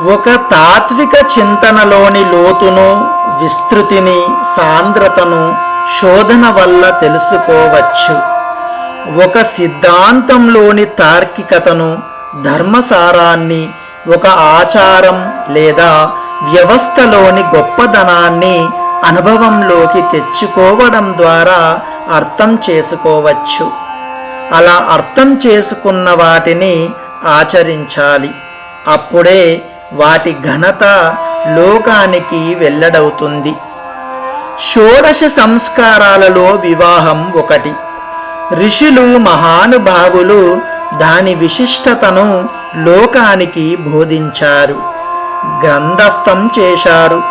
ఒక తాత్విక చింతనలోని లోతును విస్తృతిని సాంద్రతను శోధన వల్ల తెలుసుకోవచ్చు. ఒక సిద్ధాంతంలోని తార్కికతను ధర్మసారాన్ని ఒక ఆచారం లేదా వ్యవస్థలోని గొప్పదనాన్ని అనుభవంలోకి తెచ్చుకోవడం ద్వారా అర్థం చేసుకోవచ్చు. అలా అర్థం చేసుకున్న వాటిని ఆచరించాలి. అప్పుడే వాటి ఘనత లోకానికి వెల్లడవుతుంది. షోడశ సంస్కారాలలో వివాహం ఒకటి. ఋషులు మహానుభావులు దాని విశిష్టతను లోకానికి బోధించారు. గ్రంథస్థం చేశారు.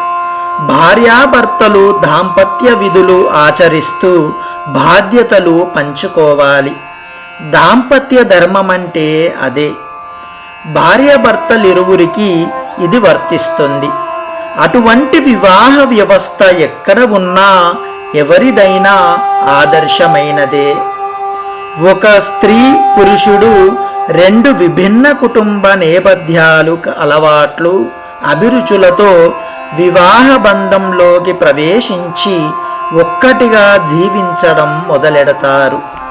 భార్యాభర్తలు దాంపత్య విధులు ఆచరిస్తూ బాధ్యతలు పంచుకోవాలి. దాంపత్య ధర్మం అంటే అదే. భార్యాభర్తలిరువురికి ఇది వర్తిస్తుంది. అటువంటి వివాహ వ్యవస్థ ఎక్కడ ఉన్నా ఎవరిదైనా ఆదర్శమైనదే. ఒక స్త్రీ పురుషుడు రెండు విభిన్న కుటుంబ నేపథ్యాలు అలవాట్లు అభిరుచులతో వివాహ బంధంలోకి ప్రవేశించి ఒక్కటిగా జీవించడం మొదలెడతారు.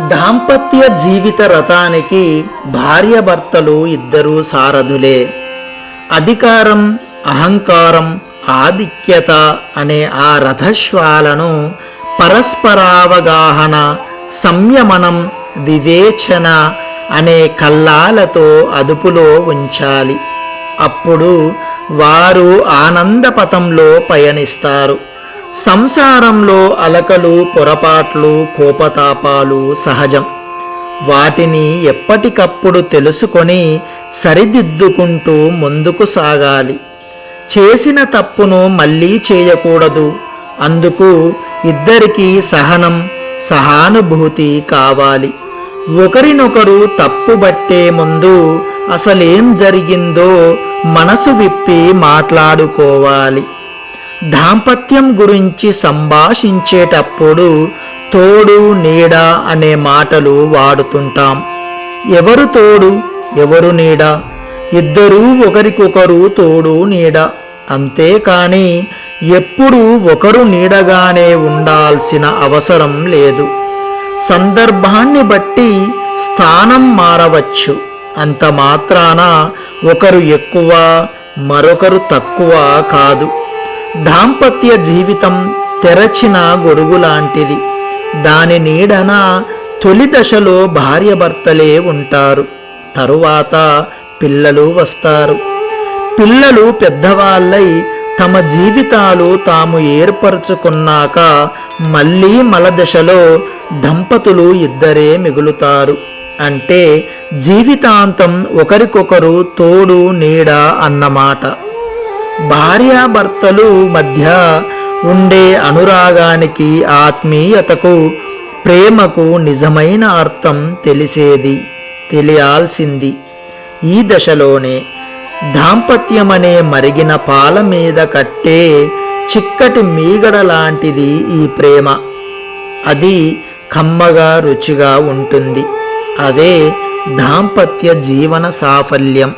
దాంపత్య జీవిత రథానికి భార్యాభర్తలు ఇద్దరూ సారథులే. అధికారం అహంకారం ఆధిక్యత అనే ఆ రథశ్వాలను పరస్పరావగాహన సంయమనం వివేచన అనే కల్లాలతో అదుపులో ఉంచాలి. అప్పుడు వారు ఆనందపథంలో పయనిస్తారు. సంసారంలో అలకలు పొరపాట్లు కోపతాపాలు సహజం. వాటిని ఎప్పటికప్పుడు తెలుసుకొని సరిదిద్దుకుంటూ ముందుకు సాగాలి. చేసిన తప్పును మళ్ళీ చేయకూడదు. అందుకు ఇద్దరికీ సహనం సహానుభూతి కావాలి. ఒకరినొకరు తప్పుబట్టే ముందు అసలేం జరిగిందో మనసు విప్పి మాట్లాడుకోవాలి. దాంపత్యం గురించి సంభాషించేటప్పుడు తోడు నీడ అనే మాటలు వాడుతుంటాం. ఎవరు తోడు ఎవరు నీడ? ఇద్దరూ ఒకరికొకరు తోడు నీడ. అంతేకాని ఎప్పుడూ ఒకరు నీడగానే ఉండాల్సిన అవసరం లేదు. సందర్భాన్ని బట్టి స్థానం మారవచ్చు. అంత మాత్రాన ఒకరు ఎక్కువ మరొకరు తక్కువ కాదు. దాంపత్య జీవితం తెరచిన గొడుగు లాంటిది దాని నీడన తొలి దశలో భార్యభర్తలే ఉంటారు. తరువాత పిల్లలు వస్తారు. పిల్లలు పెద్దవాళ్ళై తమ జీవితాలు తాము ఏర్పరచుకున్నాక మళ్ళీ మలదశలో దంపతులు ఇద్దరే మిగులుతారు. అంటే జీవితాంతం ఒకరికొకరు తోడు నీడ అన్నమాట. భార్యాభర్తలు మధ్య ఉండే అనురాగానికి ఆత్మీయతకు ప్రేమకు నిజమైన అర్థం తెలిసేది తెలియాల్సింది. ఈ దశలోనే దాంపత్యమనే మరిగిన పాల మీద కట్టే చిక్కటి మీగడ లాంటిది ఈ ప్రేమ. అది కమ్మగా రుచిగా ఉంటుంది. అదే దాంపత్య జీవన సాఫల్యం.